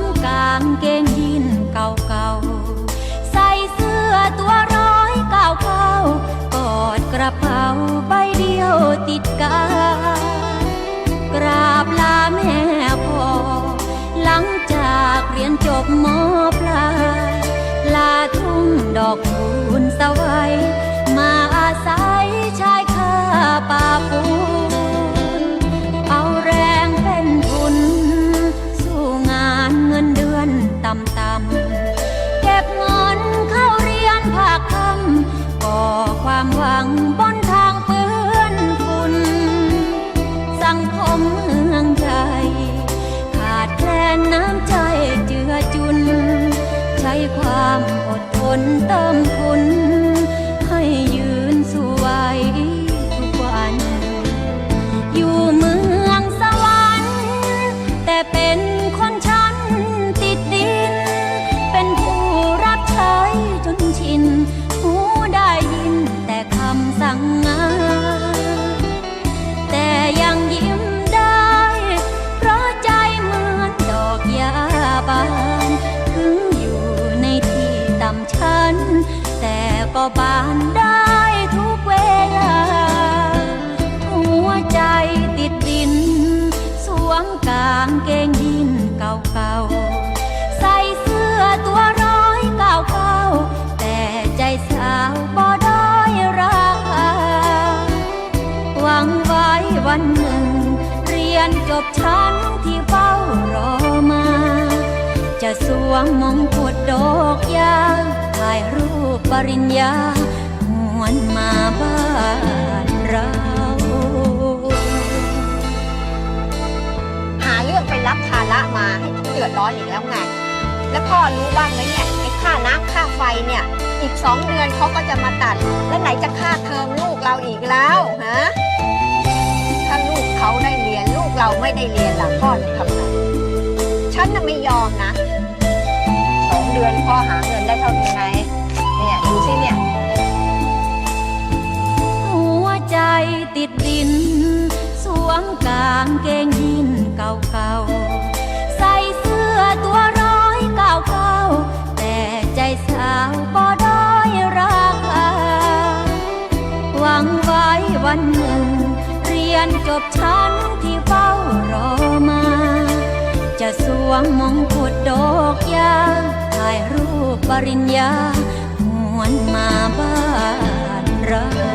มกางเกงยีนเก่าๆ ใส่เสื้อตัวร้อยเก่าเก่ากอดกระเป๋าใบเดียวติดกากราบลาแม่พ่อ หลังจากเรียนจบมปลายลาทุ่งดอกคูณสวัย มเมืองไทยขาดแคลนน้ำใจเจือจุน ใช้ความอดทนเติมทุน บานได้ทุกเวลา หัวใจติดดิน สวมกางเกงยีนเก่าๆ ใส่เสื้อตัวร้อยเก่าๆ แต่ใจสาวบ่ได้ราคา หวังไว้วันหนึ่ง เรียนจบชั้นที่เฝ้ารอมา จะสวมมงกุฎดอกยาถ่ายรูปปริญญาหวนมาบ้านเรา หาเรื่องไปรับภาระมาให้เดือดร้อนอีกแล้วไง แล้วพ่อรู้บ้างไหมเนี่ยไอ้ค่าน้ำค่าไฟเนี่ย อีกสองเดือนเขาก็จะมาตัด แล้วไหนจะค่าเทอมลูกเราอีกแล้วฮะ ถ้าลูกเขาได้เรียนลูกเราไม่ได้เรียนล่ะพ่อจะทำไงฉันน่ะไม่ยอมนะ องเดือนพ่อหาเงินได้เท่านี้ไงเนี่ยดูสิเนี่ย หัวใจติดดิน สวมกางเกงยีนเก่าๆ ใส่เสื้อตัวร้อยเก่าๆ แต่ใจสาวบ่ด้อยราคา หวังไว้วันหนึ่ง เรียนจบชั้นที่เฝ้ารอมา จะสวมมงกุฎดอกย ปริญญาหวนมาบ้านเรา